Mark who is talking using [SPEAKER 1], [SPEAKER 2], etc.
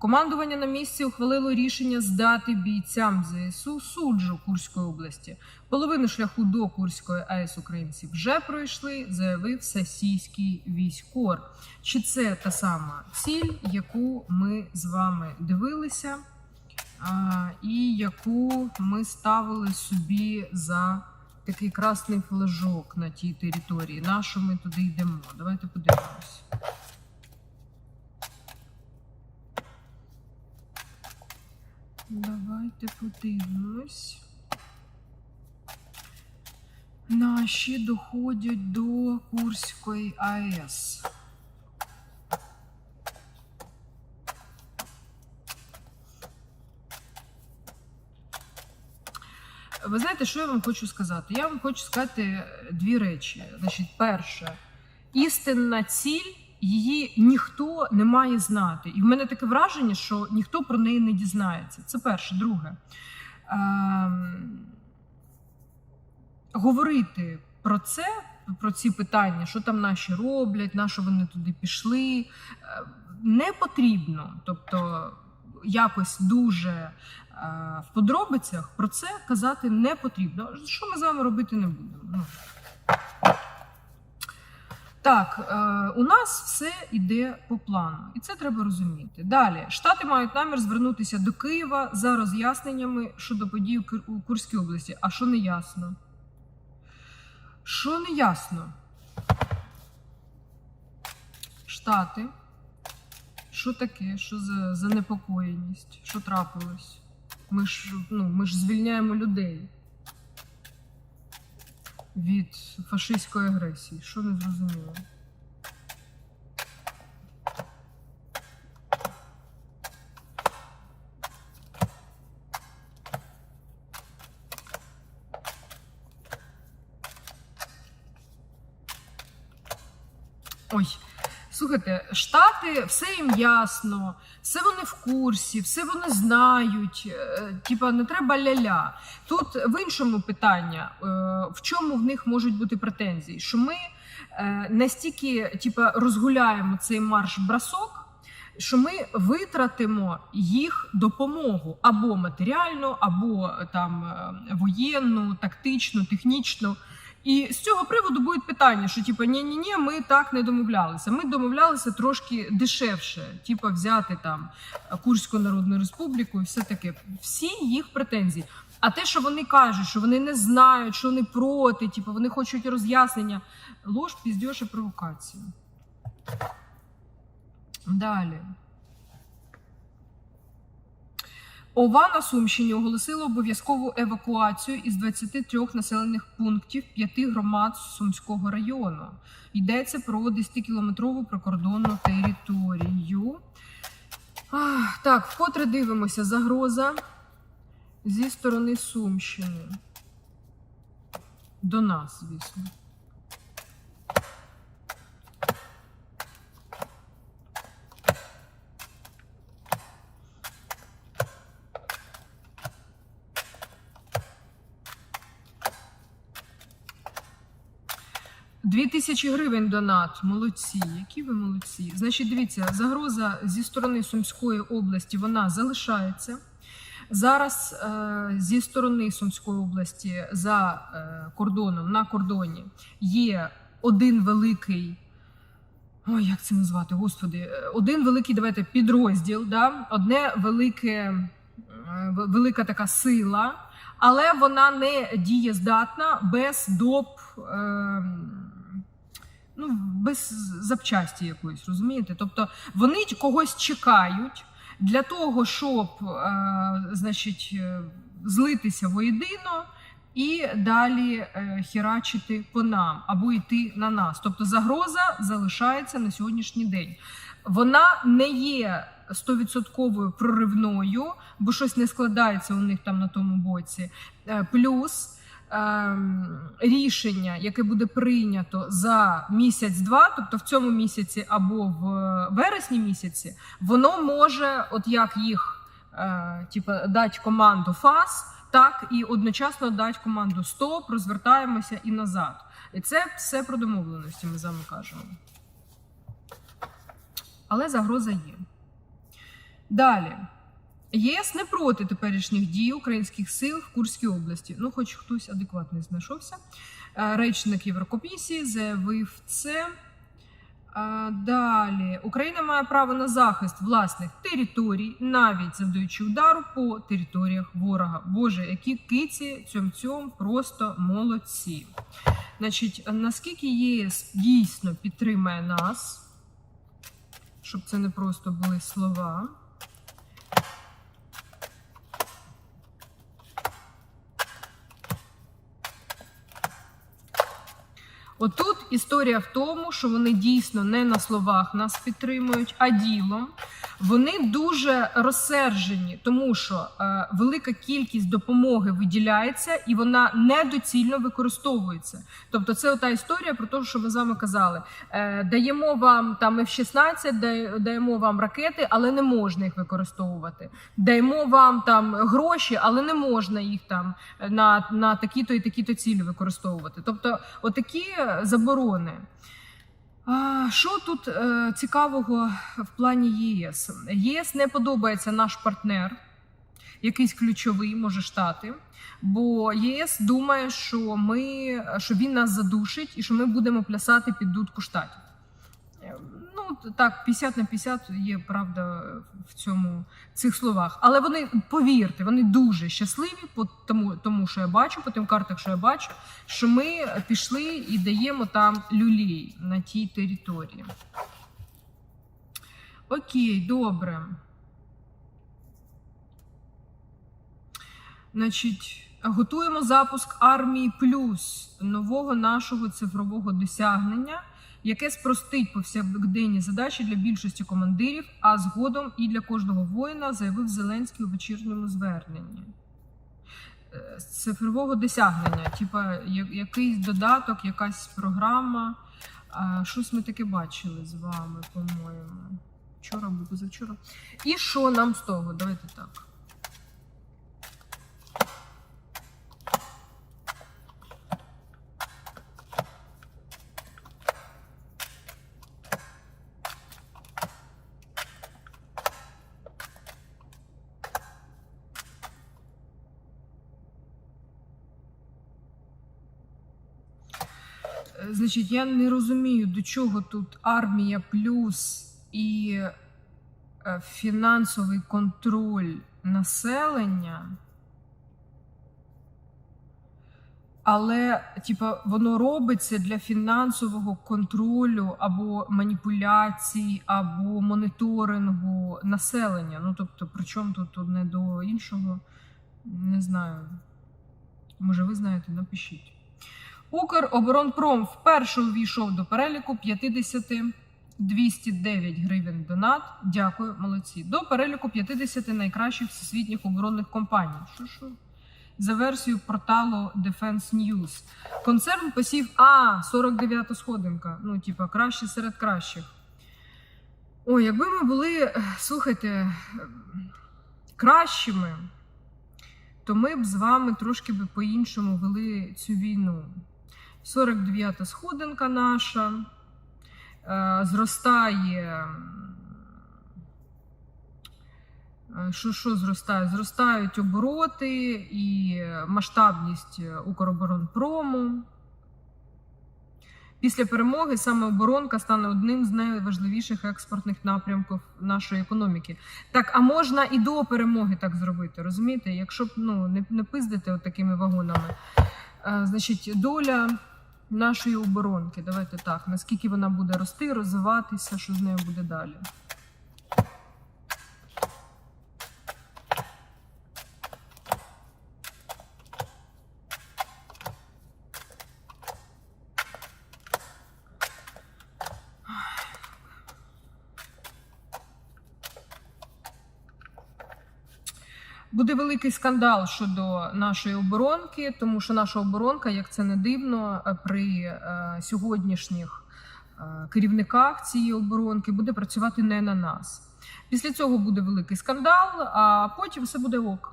[SPEAKER 1] Командування на місці ухвалило рішення здати бійцям ЗСУ суджу Курської області. Половину шляху до Курської АЕС українці вже пройшли, заявив Сасійський військор. Чи це та сама ціль, яку ми з вами дивилися, і яку ми ставили собі за такий красний флажок на тій території? На що ми туди йдемо? Давайте подивимось. Давайте подивимось. Наші доходять до Курської АЕС. Ви знаєте, що я вам хочу сказати? Я вам хочу сказати дві речі. Значить, перше, істинна ціль, її ніхто не має знати. І в мене таке враження, що ніхто про неї не дізнається. Це перше. Друге. Ем, говорити про це, про ці питання, що там наші роблять, на що вони туди пішли, е, не потрібно. Тобто якось дуже е, в подробицях про це казати не потрібно. Що ми з вами робити не будемо? Так, е, у нас все йде по плану, і це треба розуміти. Далі штати мають намір звернутися до Києва за роз'ясненнями щодо подій у Курській області. А що не ясно? Що не ясно? Штати. Що таке? Що за занепокоєність? Що трапилось? Ми ж, ну, ми ж звільняємо людей від фашистської агресії. Що не зрозуміло? Ой, слухайте, штати, все їм ясно, все вони в курсі, все вони знають. е, Типа не треба ля-ля. Тут в іншому питання, е, в чому в них можуть бути претензії? Що ми е, настільки типа, розгуляємо цей марш-бросок, що ми витратимо їх допомогу або матеріальну, або там воєнну, тактичну, технічну. І з цього приводу будуть питання, що типу, ні ні ні ми так не домовлялися. Ми домовлялися трошки дешевше, типу, взяти там Курську Народну Республіку і все таке. Всі їх претензії. А те, що вони кажуть, що вони не знають, що вони проти, типу, вони хочуть роз'яснення. Ложь, піздєш і провокація. Далі. ОВА на Сумщині оголосила обов'язкову евакуацію із 23 населених пунктів п'яти громад Сумського району. Йдеться про 10-кілометрову прикордонну територію. Ах, так, вкотре дивимося загроза зі сторони Сумщини. До нас, звісно. Дві тисячі гривень донат. Молодці. Які ви молодці. Значить, дивіться, загроза зі сторони Сумської області вона залишається. Зараз е, зі сторони Сумської області за е, кордоном на кордоні є один великий. Ой, як це назвати? Господи, Е, один великий давайте підрозділ, да? одне велике, е, велика така сила, але вона не дієздатна без доп. Е, ну, без запчасті якоїсь, розумієте? Тобто вони когось чекають для того, щоб е, значить, е, злитися воєдино і далі е, херачити по нам або йти на нас. Тобто загроза залишається на сьогоднішній день. Вона не є стовідсотковою проривною, бо щось не складається у них там на тому боці. Е, Плюс рішення, яке буде прийнято за місяць-два, тобто в цьому місяці або в вересні місяці, воно може, от як їх е, типу, дати команду ФАС, так і одночасно дати команду СТОП, розвертаємося і назад. І це все про домовленості, ми з вами кажемо. Але загроза є. Далі. ЄС не проти теперішніх дій українських сил в Курській області. Ну, хоч хтось адекватний знайшовся. Е, Речник Єврокомісії заявив це. Е, Далі Україна має право на захист власних територій, навіть завдаючи удару по територіях ворога. Боже, які киці цьом цьом просто молодці. Значить, наскільки ЄС дійсно підтримає нас, щоб це не просто були слова. Отут історія в тому, що вони дійсно не на словах нас підтримують, а ділом. Вони дуже розсержені, тому що е, велика кількість допомоги виділяється і вона недоцільно використовується. Тобто, це ота історія про те, що ми з вами казали. Е, даємо вам там F-16, даємо вам ракети, але не можна їх використовувати. Даємо вам там гроші, але не можна їх там на, на такі-то і такі-то цілі використовувати. Тобто, отакі заборони. Що тут е, цікавого в плані ЄС? ЄС не подобається наш партнер, якийсь ключовий, може штати. Бо ЄС думає, що ми що він нас задушить і що ми будемо плясати під дудку штатів. Так, 50 на 50 є правда в цьому в цих словах. Але вони повірте, вони дуже щасливі, по тому, тому що я бачу, по тим картах, що я бачу, що ми пішли і даємо там люлей на тій території. Окей, добре. Значить, готуємо запуск армії плюс нового нашого цифрового досягнення, яке спростить повсякденні задачі для більшості командирів, а згодом і для кожного воїна, заявив Зеленський у вечірньому зверненні. Е, з цифрового досягнення, типа якийсь додаток, якась програма. Щось ми таке бачили з вами, по-моєму. Вчора або позавчора. І що нам з того? Давайте так. Значить, я не розумію, до чого тут армія плюс і е, фінансовий контроль населення. Але, типа, воно робиться для фінансового контролю або маніпуляцій, або моніторингу населення. Ну, тобто, при чому тут одне до іншого, не знаю. Може, ви знаєте, напишіть. Укроборонпром вперше увійшов до переліку 50 209 гривень донат. Дякую, молодці. До переліку 50 найкращих всесвітніх оборонних компаній. Що що? За версією порталу Defense News. Концерн посів А, 49 сходинка. Ну, типа, краще серед кращих. Ой, якби ми були, слухайте, кращими, то ми б з вами трошки би по-іншому вели цю війну. 49-та сходинка наша е, зростає. е, Що, що зростає? Зростають обороти і масштабність Укроборонпрому. Після перемоги саме оборонка стане одним з найважливіших експортних напрямків нашої економіки. Так, а можна і до перемоги так зробити, розумієте? Якщо б ну, не, не пиздити от такими вагонами. Е, значить, доля нашої оборонки, давайте так, наскільки вона буде рости, розвиватися, що з нею буде далі. Буде великий скандал щодо нашої оборонки, тому що наша оборонка, як це не дивно, е, при е, сьогоднішніх е, керівниках цієї оборонки буде працювати не на нас. Після цього буде великий скандал, а потім все буде ок.